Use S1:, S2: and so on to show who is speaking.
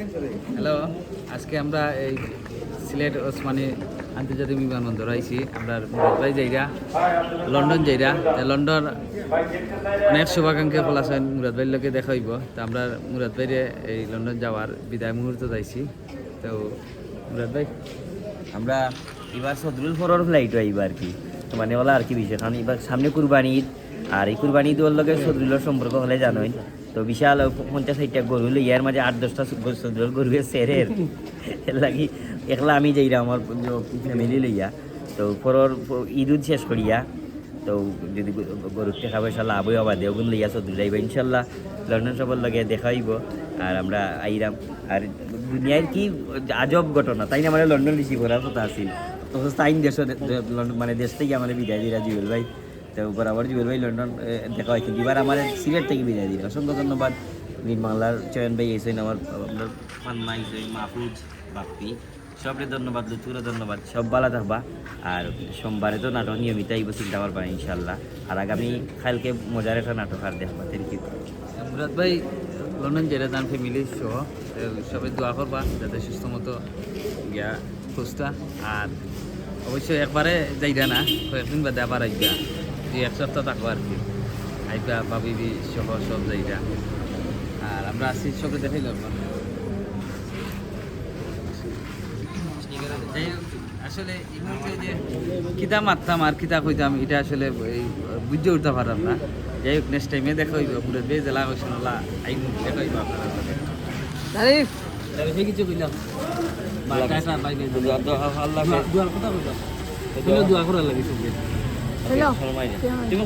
S1: Hello, আজকে আমরা এই সিলেট ওসমানী আন্তর্জাতিক বিমানবন্দর আইছি। আমরা মুরাদবাই যাইরা, লন্ডন যাইরা। লন্ডন অনেক শুভাকাঙ্ক্ষী ফল আছে মুরাদবাইর লোকে দেখা হইব। তা আমরা মুরাদবাইরে এই লন্ডন যাওয়ার বিদায় মুহূর্ত যাইছি তো মুরাদবাই
S2: আমরা এবার সদরুল ফরর ফ্লাইট আইবা আর কি। তো মানে ওলা আর কি বিষয়, কারণ এবার সামনে কুরবানি আর এই কুরবানি ঈদ ওর লগে সদরুলের সম্পর্ক হলে জানোই। তো বিশাল পঞ্চাশ ষাটটা গরু হইল ইয়ার মাঝে আট দশটা গরু সেরের এর লাগি একলা আমি যাইরা আমার ফ্যামিলি লইয়া। তো ফরর ঈদ শেষ করিয়া, তো যদি গরুর টাকা পয়সা লাভ হইয়া বা দেওগুন লইয়া সদরুল যাইবা ইনশাল্লাহ। লন্ডন সবার লগে দেখা হইব, আর আমরা আইরাম। আর দুনিয়ার কি আজব ঘটনা, তাই না? মানে লন্ডন রিসিভ করার কথা আছিল। অথচ তাই দেশ মানে দেশ থেকে আমার বিদায় দিলা জুয়েল ভাই। বরাবর জুয়েল ভাই লন্ডন দেখা হয় এবার আমার সিলেট থেকে বিদায় দিল। অসংখ্য ধন্যবাদ। নীল বাংলার চয়ন ভাই এসেছেন, আমার আপনার এসেছেন, মাহফুজ, বাপ্পি। সবরে ধন্যবাদ লুচুরে ধন্যবাদ, সব ভালো থাকবা। আর সোমবারে তো নাটক নিয়মিত আইব, চিন্তা করবা ইনশাল্লাহ আর আগামী কালকে মজার একটা নাটক আর দেখবা থ্যাংক ইউ
S1: মুরাদ ভাই, লন্ডন যাইরা যান ফ্যামিলি সহ সবাই দোয়া করবা, যাতে সুস্থ মতো গিয়া খুঁজটা আর অবশ্যই একবারে যাইরা না, কয়েকদিন বাদে আবার আইবা। দুই এক সপ্তাহ থাকব আর কি আইবা ভাবিবি সহ সব যাইরা আর আমরা আসি সবে দেখাই লাগবো যাই হোক, আসলে এই মুহূর্তে যে কিতা মারতাম আর কিতা কইতাম এটা আসলে এই বুঝতে উঠতে পারলাম না যাই হোক নেক্সট টাইমে দেখা হইব পুরো বে জেলা আল্লাহ আই দেখা হইব আপনারা তারিফ তারিফে কিছু কইলাম দোয়ার কথা কইলাম করার লাগে সবকে
S2: তুমি